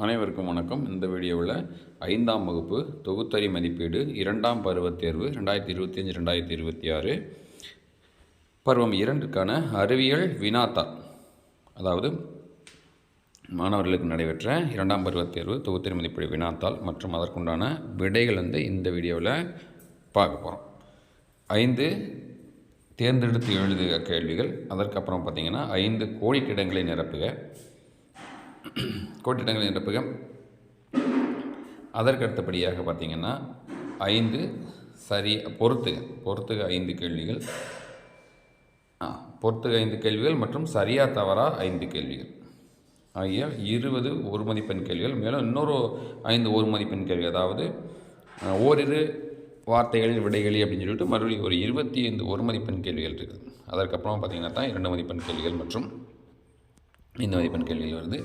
அனைவருக்கும் வணக்கம். இந்த வீடியோவில் ஐந்தாம் வகுப்பு தொகுத்தறி மதிப்பீடு இரண்டாம் பருவத் தேர்வு ரெண்டாயிரத்தி இருபத்தி அஞ்சு ரெண்டாயிரத்தி இருபத்தி ஆறு. பருவம் இரண்டுக்கான அறிவியல் வினாத்தாள் அதாவது மாணவர்களுக்கு நடைபெற்ற இரண்டாம் பருவத் தேர்வு தொகுத்தறி மதிப்பீடு வினாத்தாள் மற்றும் அதற்குண்டான விடைகள் வந்து இந்த வீடியோவில் பார்க்க போகிறோம் ஐந்து தேர்ந்தெடுத்து எழுதுக கேள்விகள். அதற்கப்புறம் பார்த்திங்கன்னா ஐந்து கோழிக்கிடங்களை நிரப்புக. கோட்டிடங்களை நிரப்புக அதற்கு அடுத்தபடியாக பார்த்தீங்கன்னா ஐந்து சரி பொறுத்துக பொறுத்துக ஐந்து கேள்விகள். பொறுத்துக ஐந்து கேள்விகள் மற்றும் சரியா தவறா ஐந்து கேள்விகள். ஆகிய இருபது ஒரு மதிப்பெண் கேள்விகள் மேலும் இன்னொரு ஐந்து ஒரு மதிப்பெண் கேள்வி அதாவது ஓரிரு வார்த்தைகளில் விடைகளி அப்படின்னு சொல்லிட்டு மறுபடியும் ஒரு இருபத்தி ஐந்து ஒரு மதிப்பெண் கேள்விகள் இருக்குது. அதற்கப்புறம் பார்த்தீங்கன்னா தான் இரண்டு மதிப்பெண் கேள்விகள் மற்றும் இந்த மதிப்பெண் கேள்வியில் வருது.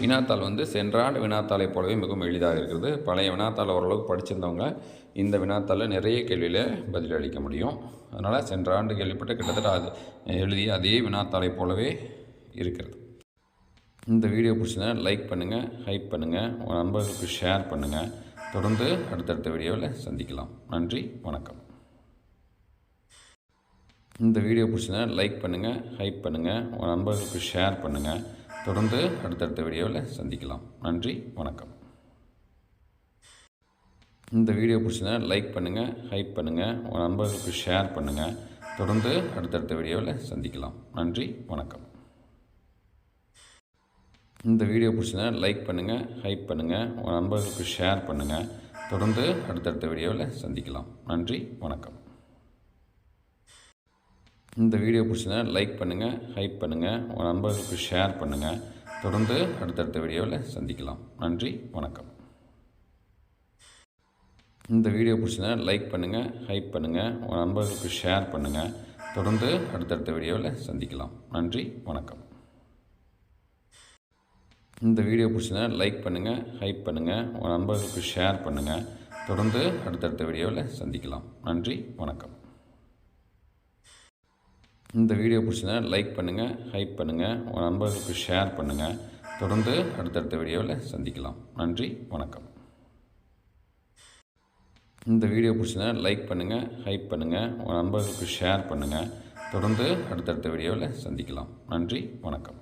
வினாத்தாள் வந்து சென்றாண்டு வினாத்தாளை போலவே மிகவும் எளிதாக இருக்கிறது. பழைய வினாத்தாள் ஓரளவுக்கு படிச்சிருந்தவங்க இந்த வினாத்தாளில் நிறைய கேள்வியில் பதிலளிக்க முடியும். அதனால் சென்ற ஆண்டு கேள்விப்பட்ட கிட்டத்தட்ட அது எழுதிய அதே வினாத்தாளை போலவே இருக்கிறது. இந்த வீடியோ பிடிச்சிருந்தா லைக் பண்ணுங்கள் ஹைப் பண்ணுங்கள் உங்கள் நண்பர்களுக்கு ஷேர் பண்ணுங்கள் தொடர்ந்து அடுத்தடுத்த வீடியோவில் சந்திக்கலாம். நன்றி வணக்கம். இந்த வீடியோ பிடிச்சதுன்னா லைக் பண்ணுங்கள் ஹைப் பண்ணுங்கள் உங்கள் நண்பர்களுக்கு ஷேர் பண்ணுங்கள் தொடர்ந்து அடுத்தடுத்த வீடியோவில் சந்திக்கலாம். நன்றி வணக்கம். இந்த வீடியோ பிடிச்சதுன்னா லைக் பண்ணுங்கள் ஹைப் பண்ணுங்கள் உங்கள் நண்பர்களுக்கு ஷேர் பண்ணுங்கள் தொடர்ந்து அடுத்தடுத்த வீடியோவில் சந்திக்கலாம். நன்றி வணக்கம். இந்த வீடியோ பிடிச்சதுன்னா லைக் பண்ணுங்கள் ஹைப் பண்ணுங்கள் உங்கள் நண்பர்களுக்கு ஷேர் பண்ணுங்கள் தொடர்ந்து அடுத்தடுத்த வீடியோவில் சந்திக்கலாம். நன்றி வணக்கம். இந்த வீடியோ பிடிச்சதுன்னா லைக் பண்ணுங்கள் ஹைப் பண்ணுங்கள் உங்கள் நண்பர்களுக்கு ஷேர் பண்ணுங்கள் தொடர்ந்து அடுத்தடுத்த வீடியோவில் சந்திக்கலாம். நன்றி வணக்கம். இந்த வீடியோ பிடிச்சதுன்னா லைக் பண்ணுங்கள் ஹைப் பண்ணுங்கள் உங்கள் நண்பர்களுக்கு ஷேர் பண்ணுங்கள் தொடர்ந்து அடுத்தடுத்த வீடியோவில் சந்திக்கலாம். நன்றி வணக்கம். இந்த வீடியோ பிடிச்சதுன்னா லைக் பண்ணுங்கள் ஹைப் பண்ணுங்கள் உங்கள் நண்பர்களுக்கு ஷேர் பண்ணுங்கள் தொடர்ந்து அடுத்தடுத்த வீடியோவில் சந்திக்கலாம். நன்றி வணக்கம். இந்த வீடியோ பிடிச்சதுன்னா லைக் பண்ணுங்கள் ஹைப் பண்ணுங்கள் உங்கள் நண்பர்களுக்கு ஷேர் பண்ணுங்கள் தொடர்ந்து அடுத்தடுத்த வீடியோவில் சந்திக்கலாம். நன்றி வணக்கம். இந்த வீடியோ பிடிச்சதுன்னா லைக் பண்ணுங்கள் ஹைப் பண்ணுங்கள் உங்கள் நண்பர்களுக்கு ஷேர் பண்ணுங்கள் தொடர்ந்து அடுத்தடுத்த வீடியோவில் சந்திக்கலாம். நன்றி வணக்கம்.